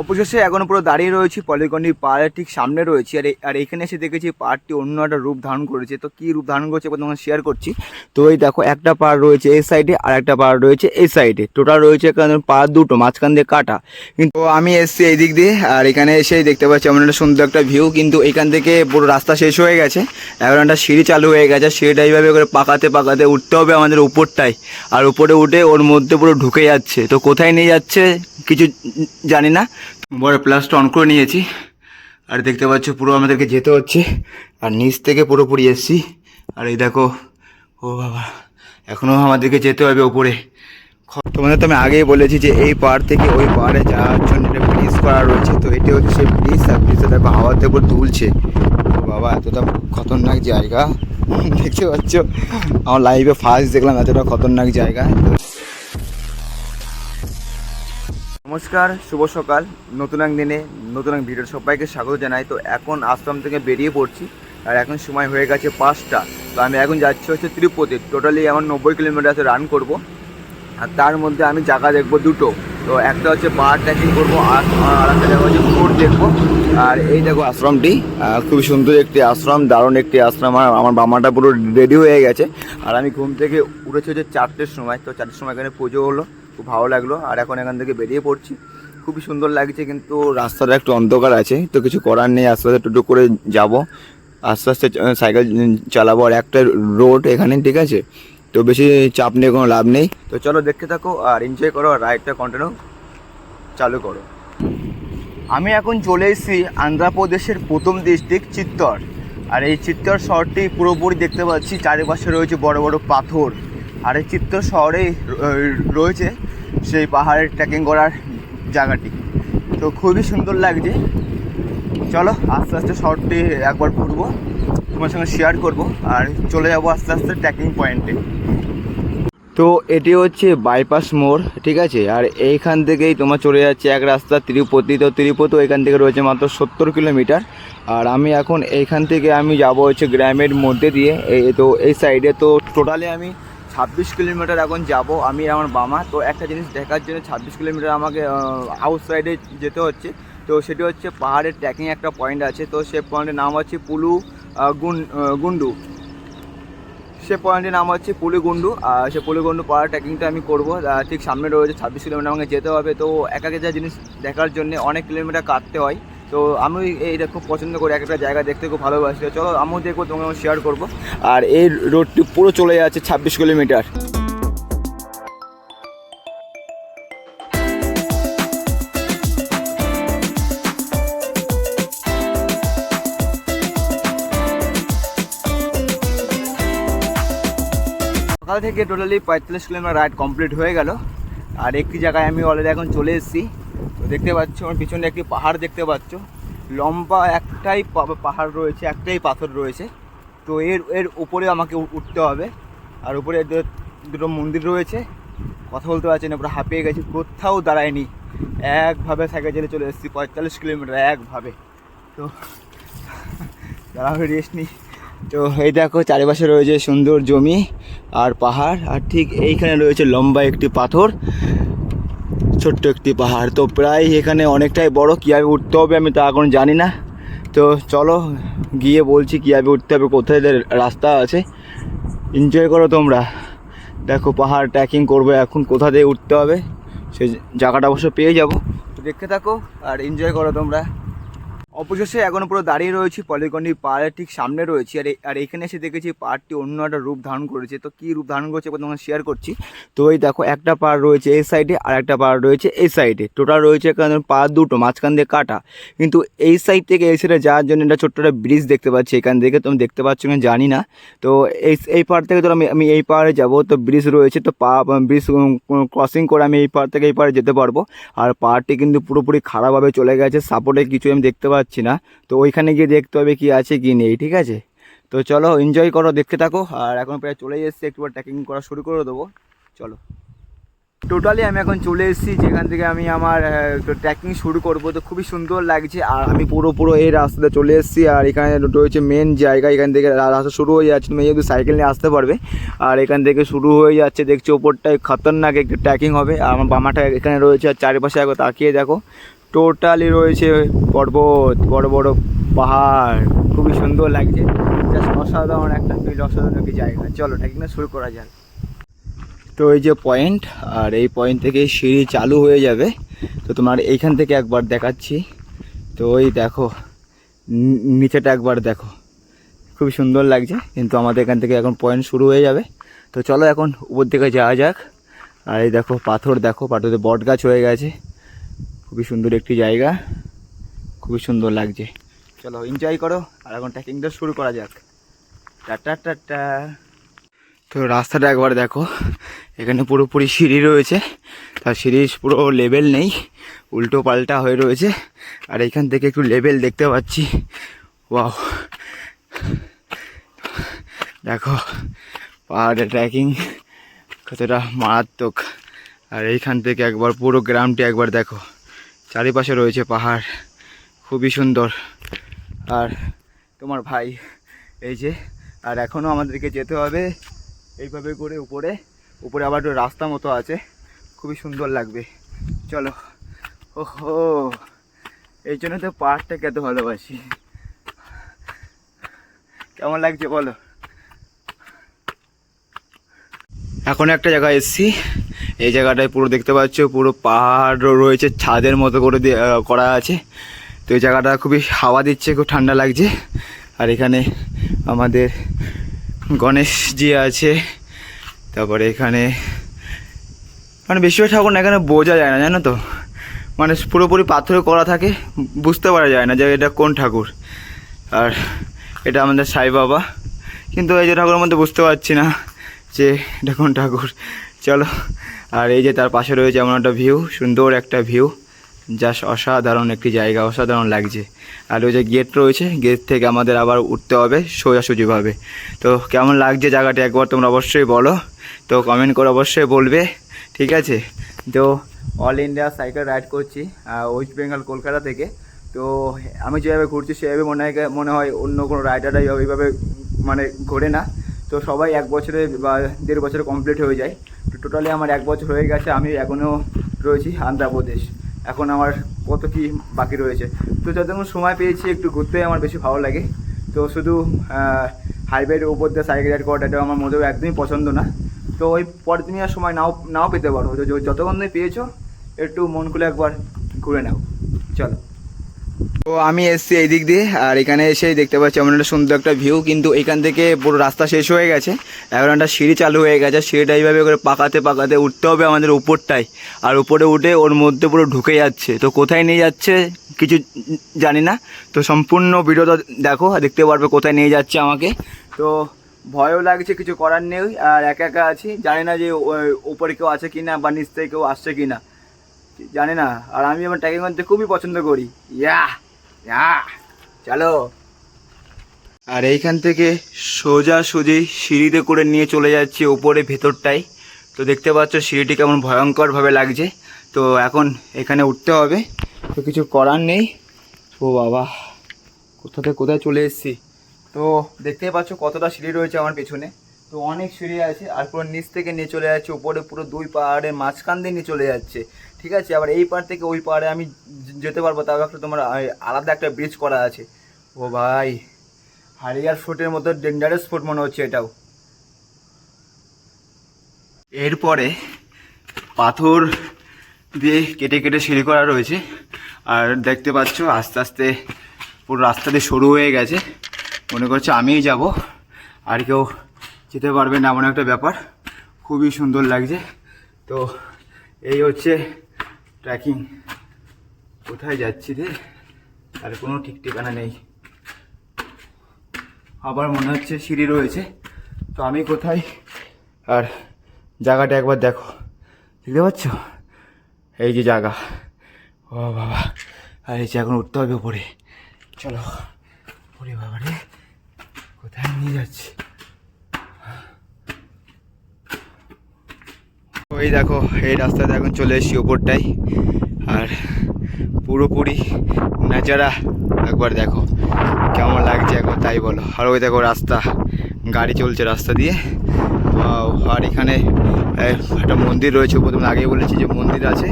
অবশেষে এখনও পুরো দাঁড়িয়ে রয়েছি পলিগন্ডি পাহাড়ের ঠিক সামনে রয়েছি, আর আর এখানে এসে দেখেছি পাহাড়টি অন্য একটা রূপ ধারণ করেছে। তো কী রূপ ধারণ করেছে তোমাকে শেয়ার করছি। তো এই দেখো, একটা পাহাড় রয়েছে এই সাইডে আর একটা পাহাড় রয়েছে এই সাইডে টোটাল রয়েছে এখানে পাহাড় দুটো, মাঝখান দিয়ে কাটা। কিন্তু আমি এসেছি এই দিক দিয়ে, আর এখানে এসেই দেখতে পাচ্ছি এমন একটা সুন্দর একটা ভিউ কিন্তু এখান থেকে পুরো রাস্তা শেষ হয়ে গেছে। এখন একটা সিঁড়ি চালু হয়ে গেছে, সিঁড়িটা এইভাবে করে পাকাতে পাকাতে উঠতে হবে আমাদের উপরটাই আর উপরে উঠে ওর মধ্যে পুরো ঢুকে যাচ্ছে। তো কোথায় নিয়ে যাচ্ছে কিছু জানি না। বড় প্লাসটা অন করে নিয়েছি। আর দেখতে পাচ্ছ পুরো আমাদেরকে যেতে হচ্ছে। আর নিচ থেকে পুরোপুরি এসছি। আর এই দেখো, ও বাবা এখনও আমাদেরকে যেতে হবে ওপরে। তোমাদের তো আমি আগেই বলেছি যে এই পাহাড় থেকে ওই পাহাড়ে যাওয়ার জন্য একটা ব্রিজ করা রয়েছে। তো এটি হচ্ছে ব্রিজ, আর ব্রিজটা দেখো হাওয়াতে উপর দুলছে। ও বাবা, এতটা খতরনাক জায়গা। দেখতে পাচ্ছ? আমার লাইফে ফার্স্ট দেখলাম এতটা খতরনাক জায়গা। নমস্কার, শুভ সকাল। নতুন এক দিনে নতুন এক ভিডিও সবাইকে স্বাগত জানাই। তো এখন আশ্রম থেকে বেরিয়ে পড়ছি আর এখন সময় হয়ে গেছে পাঁচটা। তো আমি এখন যাচ্ছি হচ্ছে তিরুপতি। টোটালি আমার নব্বই কিলোমিটার রান করব। আর তার মধ্যে আমি জায়গা দেখব দুটো। তো একটা হচ্ছে পাহাড় ট্রেকিং করব, আর আর একটা হচ্ছে ফোর্ট দেখব। আর এই দেখো আশ্রমটি খুব সুন্দর একটি আশ্রম, দারুণ একটি আশ্রম। আর আমার বামাটা পুরো রেডি হয়ে গেছে। আর আমি ঘুম থেকে উঠেছি হচ্ছে চারটের সময়। তো চারটের সময় এখানে পুজো হলো। খুব ভালো লাগল। আর এখন এখান থেকে বেরিয়ে পড়ছি। খুবই সুন্দর লাগছে কিন্তু রাস্তাটা একটু অন্ধকার আছে, তো কিছু করার নেই। আস্তে আস্তে টোটো করে যাব। আস্তে আস্তে সাইকেল চালাবো আর একটা রোড এখানে, ঠিক আছে? তো বেশি চাপ নিয়ে কোনো লাভ নেই। তো চলো দেখতে থাকো আর এনজয় করো আর রাইডটা কন্টিনিউ চালু করো। আমি এখন চলে এসেছি আন্ধ্রপ্রদেশের প্রথম ডিস্ট্রিক্ট চিত্তর। আর এই চিত্তর শহরটি পুরোপুরি দেখতে পাচ্ছি। চারিপাশে রয়েছে বড় বড় পাথর। আর এই চিত্তর শহরেই রয়েছে সেই পাহাড়ের ট্রেকিং করার জায়গাটি। তো খুবই সুন্দর লাগছে। চলো আস্তে আস্তে শহরটি একবার ঘুরবো, তোমার সঙ্গে শেয়ার করব, আর চলে যাব আস্তে আস্তে ট্রেকিং পয়েন্টে তো এটি হচ্ছে বাইপাস মোড়, ঠিক আছে? আর এইখান থেকেই তোমার চলে যাচ্ছে এক রাস্তা তিরুপতি। তো তিরুপতি এখান থেকে রয়েছে মাত্র সত্তর কিলোমিটার। আর আমি এখন এইখান থেকে আমি যাব হচ্ছে গ্রামের মধ্যে দিয়ে। তো এই সাইডে তো টোটালি আমি ছাব্বিশ কিলোমিটার এখন যাব আমি আমার বামা তো একটা জিনিস দেখার জন্য ছাব্বিশ কিলোমিটার আমাকে আউট সাইডে যেতে হচ্ছে। তো সেটি হচ্ছে পাহাড়ের ট্রেকিং একটা পয়েন্ট আছে। তো সে পয়েন্টের নাম হচ্ছে পুলু গুন গুন্ডু। সে পয়েন্টের নাম হচ্ছে পুলিগুন্ডু আর সে পুলিগুন্ডু পাহাড় ট্রেকিংটা আমি করব। ঠিক সামনে রয়েছে ছাব্বিশ কিলোমিটার আমাকে যেতে হবে। তো এক যা জিনিস দেখার জন্য অনেক কিলোমিটার কাটতে হয়। তো আমি এইটা খুব পছন্দ করি এক একটা জায়গা দেখতে খুব ভালোবাসি। চলো আমিও দেখব তোমাকে শেয়ার করব। আর এই রোডটি পুরো চলে যাচ্ছে ছাব্বিশ কিলোমিটার। সকাল থেকে টোটালি পঁয়তাল্লিশ কিলোমিটার রাইড কমপ্লিট হয়ে গেল। আর একটি জায়গায় আমি অলরেডি এখন চলে এসেছি। দেখতে পাচ্ছ আমার পিছনে একটি পাহাড় দেখতে পাচ্ছ। লম্বা একটাই পাহাড় রয়েছে, একটাই পাথর রয়েছে। তো এর এর উপরে আমাকে উঠতে হবে। আর উপরে দুটো মন্দির রয়েছে। কথা বলতে পারছি না, পুরো হাঁপিয়ে গেছি। কোথাও দাঁড়ায়নি। একভাবে সাইকেল চলে এসেছি, পঁয়তাল্লিশ কিলোমিটার একভাবে। তো দাঁড়াবে রেস্ট নিই তো এই দেখো, চারিপাশে রয়েছে সুন্দর জমি আর পাহাড়। আর ঠিক এইখানে রয়েছে লম্বা একটি পাথর। ছোট্ট একটি পাহাড়। তো প্রায় এখানে অনেকটাই বড় কীভাবে উঠতে হবে আমি তো এখন জানি না। তো চলো, গিয়ে বলছি কীভাবে উঠতে হবে, কোথায় রাস্তা আছে। এনজয় করো তোমরা। দেখো পাহাড় ট্রেকিং করব এখন, কোথা দিয়ে উঠতে হবে। সেই জায়গাটা অবশ্য পেয়ে যাব। দেখে দেখতে থাকো আর এনজয় করো তোমরা। অবশেষে এখনও পুরো দাঁড়িয়ে রয়েছি পলিগন্ডি পাহাড়ের ঠিক সামনে রয়েছি, আর আর এখানে এসে দেখেছি পাহাড়টি অন্য একটা রূপ ধারণ করেছে। তো কী রূপ ধারণ করেছে তোমাকে শেয়ার করছি। তো এই দেখো একটা পাহাড় রয়েছে এই সাইডে আর একটা পাহাড় রয়েছে এই সাইডে টোটাল রয়েছে এখানে পাহাড় দুটো, মাঝখান দিয়ে কাটা। কিন্তু এই সাইড থেকে এই সাইডে যাওয়ার জন্য একটা ছোট্ট একটা ব্রিজ দেখতে পাচ্ছি। এখান থেকে তুমি দেখতে পাচ্ছ কিনা জানি না। তো এই এই পাহাড় থেকে ধরো আমি আমি এই পাহাড়ে যাব, তো ব্রিজ রয়েছে, তো পা ব্রিজ ক্রসিং করে আমি এই পাহাড় থেকে এই পাহাড়ে যেতে পারব। আর পাহাড়টি কিন্তু পুরোপুরি খারাপভাবে চলে গেছে। সাপোর্টে কিছু আমি দেখতে পাচ্ছি না। তো ওইখানে গিয়ে দেখতে হবে কি আছে কি নেই, ঠিক আছে? তো চলো এনজয় করো, দেখতে থাকো। আর এখন প্রায় চলে এসেছি একটু ট্রেকিং করা শুরু করে দেবো। চলো। টোটালি আমি এখন চলে এসেছি, যেখান থেকে আমি আমার ট্রেকিং শুরু করব। তো খুবই সুন্দর লাগছে, আর আমি পুরো পুরো এই রাস্তাতে চলে এসেছি। আর এখানে রয়েছে মেন জায়গা, এখান থেকে রাস্তা শুরু হয়ে যাচ্ছে। তুমি যেহেতু সাইকেল নিয়ে আসতে পারবে, আর এখান থেকে শুরু হয়ে যাচ্ছে, দেখছি ওপরটায় খতরনাক একটু ট্রেকিং হবে। আর আমার বামাটা এখানে রয়েছে, আর চারিপাশে একবার তাকিয়ে দেখো। টোটালি রয়েছে পর্বত, বড় বড় পাহাড়, খুবই সুন্দর লাগছে। জাস্ট অসাধারণ একটা ফিল অসাধারণ একটি জায়গা। চলো ট্রেকিং শুরু করা যাক। তো এই যে পয়েন্ট আর এই পয়েন্ট থেকে সিঁড়ি চালু হয়ে যাবে। তো তোমার এইখান থেকে একবার দেখাচ্ছি। তো ওই দেখো, নি- নিচেটা একবার দেখো। খুবই সুন্দর লাগছে, কিন্তু আমাদের এখান থেকে এখন পয়েন্ট শুরু হয়ে যাবে। তো চলো এখন উপর দিকে যাওয়া যাক। আর এই দেখো, পাথর দেখো, পাথরে বট গাছ হয়ে গেছে। খুবই সুন্দর একটি জায়গা। খুবই সুন্দর লাগছে। চলো এনজয় করো। আর এখন ট্রেকিংটা শুরু করা যাক। টাটা টাটা তো রাস্তাটা একবার দেখো। এখানে পুরোপুরি সিঁড়ি রয়েছে। তার সিঁড়ি পুরো লেভেল নেই। উল্টো পাল্টা হয়ে রয়েছে। আর এখান থেকে একটু লেভেল দেখতে পাচ্ছি। ওয়াও দেখো, পাহাড়ে ট্রেকিং কতটা মারাত্মক। আর এইখান থেকে একবার পুরো গ্রামটি একবার দেখো। চারিপাশে রয়েছে পাহাড়। খুবই সুন্দর। আর তোমার ভাই, এই যে, আর এখনও আমাদেরকে যেতে হবে এইভাবে করে উপরে। উপরে আবার রাস্তা মতো আছে। খুবই সুন্দর লাগবে। চলো। ওহো! এই জন্য তো পাহাড়টাকে এত ভালোবাসি। কেমন লাগছে বলো? এখন একটা জায়গায় এসেছি। এই জায়গাটায় পুরো দেখতে পাচ্ছ, পুরো পাহাড় রয়েছে, ছাদের মতো করে করা আছে। তো এই জায়গাটা খুবই হাওয়া দিচ্ছে, খুব ঠান্ডা লাগছে। আর এখানে আমাদের গণেশজি আছে। তারপরে এখানে মানে বেশিরভাগ ঠাকুর না এখানে বোঝা যায় না, জানো তো? মানে পুরোপুরি পাথরে করা থাকে, বুঝতে পারা যায় না যে এটা কোন ঠাকুর। আর এটা আমাদের সাই বাবা। কিন্তু এই যে ঠাকুরের মধ্যে বুঝতে পারছি না যে এটা কোন ঠাকুর। চলো আর এই যে তার পাশে রয়েছে এমন একটা ভিউ সুন্দর একটা ভিউ জাস্ট অসাধারণ একটি জায়গা, অসাধারণ লাগছে। আর ওই যে গেট রয়েছে গেট থেকে আমাদের আবার উঠতে হবে সোজাসুজিভাবে। তো কেমন লাগছে জায়গাটা একবার তোমরা অবশ্যই বলো, তো কমেন্ট করে অবশ্যই বলবে, ঠিক আছে? তো অল ইন্ডিয়া সাইকেল রাইড করছি ওয়েস্ট বেঙ্গল কলকাতা থেকে। তো আমি যেভাবে ঘুরছি, সেভাবে মনে হয় মনে হয় অন্য কোনো রাইডাররাই ওইভাবে মানে ঘোরে না। তো সবাই এক বছরে বা দেড় বছরে কমপ্লিট হয়ে যায়। টোটালি আমার এক বছর হয়ে গেছে, আমি এখনও রয়েছি আন্ধ্রপ্রদেশ এখন আমার কত কি বাকি রয়েছে। তো যতক্ষণ সময় পেয়েছি একটু ঘুরতে আমার বেশি ভালো লাগে। তো শুধু হাইওয়ের উপর দিয়ে সাইকেল রাইড করাটা এটা আমার মোটেও একদমই পছন্দ না। তো ওই পরের দিন আর সময় নাও নাও পেতে পারো। যতক্ষণ তুমি পেয়েছ, একটু মন খুলে একবার ঘুরে নাও। চলো। তো আমি এসছি এই দিক দিয়ে, আর এখানে এসে দেখতে পাচ্ছি এমন একটা সুন্দর একটা ভিউ কিন্তু এখান থেকে পুরো রাস্তা শেষ হয়ে গেছে। এখন একটা সিঁড়ি চালু হয়ে গেছে সিঁড়িটা এইভাবে করে পাকাতে পাকাতে উঠতে হবে আমাদের উপরটাই আর উপরে উঠে ওর মধ্যে পুরো ঢুকে যাচ্ছে। তো কোথায় নিয়ে যাচ্ছে কিছু জানি না। তো সম্পূর্ণ ভিডিওটা দেখো, আর দেখতে পারবে কোথায় নিয়ে যাচ্ছে আমাকে। তো ভয়ও লাগছে, কিছু করার নেই, আর একা একা আছি। জানি না যে উপরে কেউ আছে কি না বা নিচ থেকে কেউ আসছে কি না জানি না। আর আমি আমার ট্রেকিং করতে খুবই পছন্দ করি। ইয়া চলো। আর এইখান থেকে সোজা সুজি সিঁড়িতে করে নিয়ে চলে যাচ্ছি ওপরে ভেতরটাই তো দেখতে পাচ্ছ সিঁড়িটি কেমন ভয়ঙ্করভাবে লাগছে। তো এখন এখানে উঠতে হবে। তো কিছু করার নেই। ও বাবা, কোথা থেকে কোথায় চলে এসেছি? তো দেখতেই পাচ্ছ কতটা সিঁড়ি রয়েছে আমার পেছনে। তো অনেক সিঁড়ি আছে, আর পুরো নিচ থেকে নিয়ে চলে যাচ্ছে। উপরে পুরো দুই পাহাড়ের মাঝখান দিয়ে নিয়ে চলে যাচ্ছে। ঠিক আছে, আবার এই পাহাড় থেকে ওই পাহাড়ে আমি যেতে পারব, তাও একটা তোমার আলাদা একটা ব্রিজ করা আছে। ও ভাই, হারিয়ার ফুটের মতো ডেঞ্জারাস ফুট মনে হচ্ছে এটাও। এরপরে পাথর দিয়ে কেটে কেটে সিঁড়ি করা রয়েছে, আর দেখতে পাচ্ছ আস্তে আস্তে পুরো রাস্তা দিয়ে সরু হয়ে গেছে। মনে করছে আমিই যাব, আর কেউ যেতে পারবে না, এমন একটা ব্যাপার। খুবই সুন্দর লাগছে। তো এই হচ্ছে ট্রেকিং কোথায় যাচ্ছি রে? আর কোনো ঠিক ঠিকানা নেই। আবার মনে হচ্ছে সিঁড়ি রয়েছে। তো আমি কোথায়? আর জায়গাটা একবার দেখো। দেখতে পাচ্ছ? এই যে জায়গা। ও বাবা। আর এই যে এখন উঠতে হবে উপরে। চলো। ওরে বাবা রে কোথায় নিয়ে যাচ্ছে? ওই দেখো, এই রাস্তাতে এখন চলে এসেছি ওপরটাই। আর পুরোপুরি নাজারা, একবার দেখো কেমন লাগছে এখন তাই বলো। আর ওই দেখো রাস্তা, গাড়ি চলছে রাস্তা দিয়ে। আর এখানে একটা মন্দির রয়েছে প্রথমে আগেই বলেছি যে মন্দির আছে।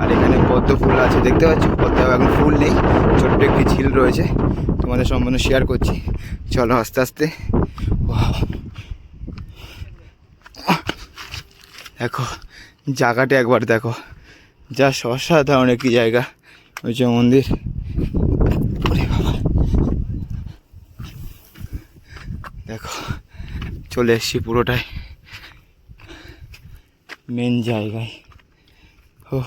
আর এখানে পদ্ম ফুল আছে, দেখতে পাচ্ছ? পদ্ম এখন ফুল নেই, ছোট্ট একটি ঝিল রয়েছে। তোমাদের সম্বন্ধে শেয়ার করছি। চলো আস্তে আস্তে। দেখো জায়গাটা একবার দেখো যা অসাধারণ একটি জায়গা ওই যে মন্দির ওরে বাবা দেখো চলে এসছি পুরোটাই মেন জায়গায় ও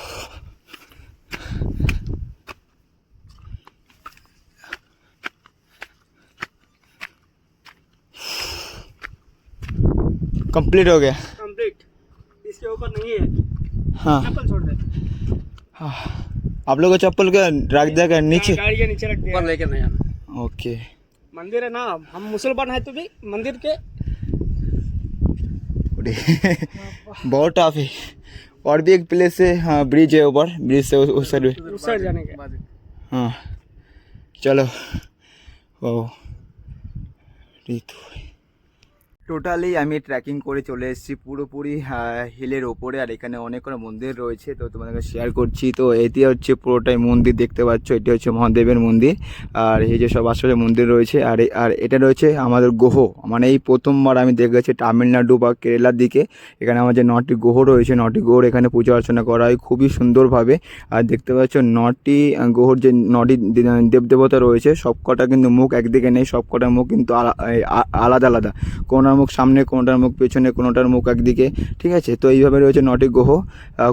कंप्लीट हो गया कंप्लीट इसके ऊपर नहीं है। हाँ। छोड़ दे। हाँ। आप लोग चप्पल का रख देगा नीचे? गाड़ी के नीचे रख दिया। लेके नहीं आना। ओके। मंदिर है ना हम मुसलमान है तो भी मंदिर के। बहुत टफ है। और भी एक प्लेस है हाँ ब्रिज है ऊपर। ब्रिज से उस साइड उस साइड जाने के। हाँ। चलो। ओ रीतू টোটালি আমি ট্রেকিং করে চলে এসেছি পুরোপুরি হিলের ওপরে আর এখানে অনেক কোনো মন্দির রয়েছে, তো তোমাদেরকে শেয়ার করছি। তো এটি হচ্ছে পুরোটাই মন্দির দেখতে পাচ্ছ, এটি হচ্ছে মহাদেবের মন্দির। আর এই যে সব আশেপাশে মন্দির রয়েছে, আর আর এটা রয়েছে আমাদের গ্রহ মানে এই প্রথমবার আমি দেখেছি তামিলনাড়ু বা কেরালার দিকে। এখানে আমার যে নটি গ্রহ রয়েছে, নটি গ্রহর এখানে পূজা অর্চনা করা হয় খুবই সুন্দরভাবে। আর দেখতে পাচ্ছ নটি গ্রহর যে নটি দেবদেবতা রয়েছে, সবকটা কিন্তু মুখ একদিকে নেই সবকটার মুখ কিন্তু আলা- আলাদা আলাদা। কোনোটার মুখ সামনে, কোনোটার মুখ পেছনে, কোনোটার মুখ একদিকে, ঠিক আছে? তো এইভাবে রয়েছে নটি গ্রহ।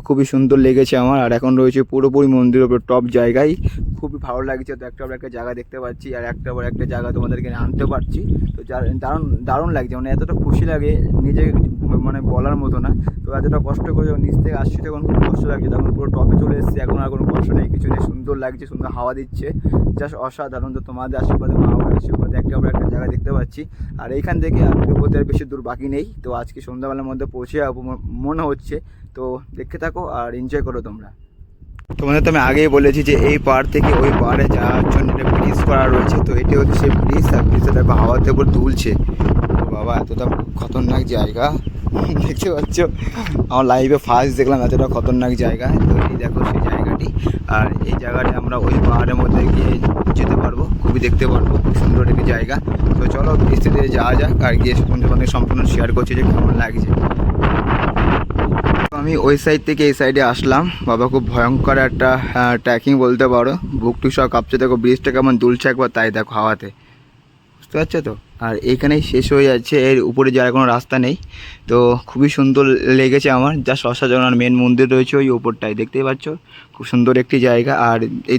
খুবই সুন্দর লেগেছে আমার। আর এখন রয়েছে পুরোপুরি মন্দিরের উপর টপ জায়গায়। খুবই ভালো লাগছে। তো একটা একটা জায়গা দেখতে পাচ্ছি, আর একটা পর একটা জায়গা তোমাদেরকে আনতে পারছি। তো দারুণ দারুণ লাগছে। মানে এতটা খুশি লাগে নিজে মানে বলার মতো না। তো এতটা কষ্ট করে নিচ থেকে আসছি, তখন খুব কষ্ট লাগছে। তখন পুরো টপে চলে এসেছি। এখন আর কোনো কষ্ট নেই। কিছু নেই। সুন্দর লাগছে, সুন্দর হাওয়া দিচ্ছে। জাস্ট অসাধারণ। তো তোমাদের আশীর্বাদে মা বাবার আশীর্বাদে একটা পর একটা জায়গা দেখতে পাচ্ছি। আর এইখান থেকে আর তিরুপতি বেশি দূর বাকি নেই। তো আজকে সন্ধ্যাবেলার মধ্যে পৌঁছে যাব মনে হচ্ছে। তো দেখতে থাকো আর এনজয় করো তোমরা। তোমাদের তো আমি আগেই বলেছি যে এই পার থেকে ওই পারে যাওয়ার জন্য একটা ব্রিজ করা রয়েছে। তো এটি হচ্ছে ব্রিজ আর ব্রিজটা দেখো হাওয়াতে উপর তুলছে বাবা, এতটা খতরনাক জায়গা। দেখতে পাচ্ছ? আমার লাইফে ফার্স্ট দেখলাম এতটা খতরনাক জায়গা। তো এই দেখো সেই জায়গাটি। আর এই জায়গাটি আমরা ওই পাহাড়ের মধ্যে গিয়ে যেতে পারব। খুবই দেখতে পারব। খুব সুন্দর একটি জায়গা। তো চলো বৃষ্টিতে যাওয়া যাক আর গিয়ে তোমাদের সম্পূর্ণ শেয়ার করছি যে কেমন লাগছে। আমি ওই সাইড থেকে এই সাইডে আসলাম। বাবা, খুব ভয়ঙ্কর একটা ট্র্যাকিং বলতে পারো। বুক টুক সব কাঁপছে। দেখো ব্রিজটা কেমন দুলছে একবার। তাই দেখো হাওয়াতে। বুঝতে পারছ তো? আর এইখানেই শেষ হয়ে যাচ্ছে। এর উপরে যাওয়ার কোনো রাস্তা নেই। তো খুবই সুন্দর লেগেছে আমার। যা অসাধারণ মেন মন্দির রয়েছে ওই উপরটাই দেখতেই পাচ্ছ? খুব সুন্দর একটি জায়গা। আর এই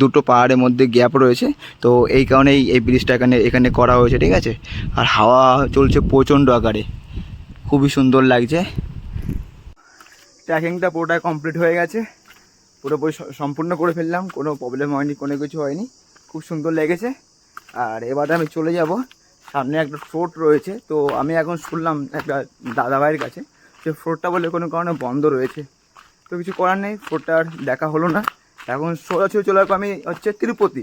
দুটো পাহাড়ের মধ্যে গ্যাপ রয়েছে। তো এই কারণেই এই ব্রিজটা এখানে এখানে করা হয়েছে, ঠিক আছে? আর হাওয়া চলছে প্রচণ্ড আকারে। খুবই সুন্দর লাগছে। ট্র্যাকিংটা পুরোটাই কমপ্লিট হয়ে গেছে। পুরোপুরি সম্পূর্ণ করে ফেললাম। কোনো প্রবলেম হয়নি, কোনো কিছু হয়নি। খুব সুন্দর লেগেছে। আর এবারে আমি চলে যাব। সামনে একটা ফ্লোট রয়েছে, তো আমি এখন শুনলাম একটা দাদাভাইয়ের কাছে যে ফ্লোটটা বলে কোনো কারণে বন্ধ রয়েছে। তো কিছু করার নেই ফ্লোটটা আর দেখা হলো না। এখন সোজা সোজাসুজি চলে আমি হচ্ছে তিরুপতি।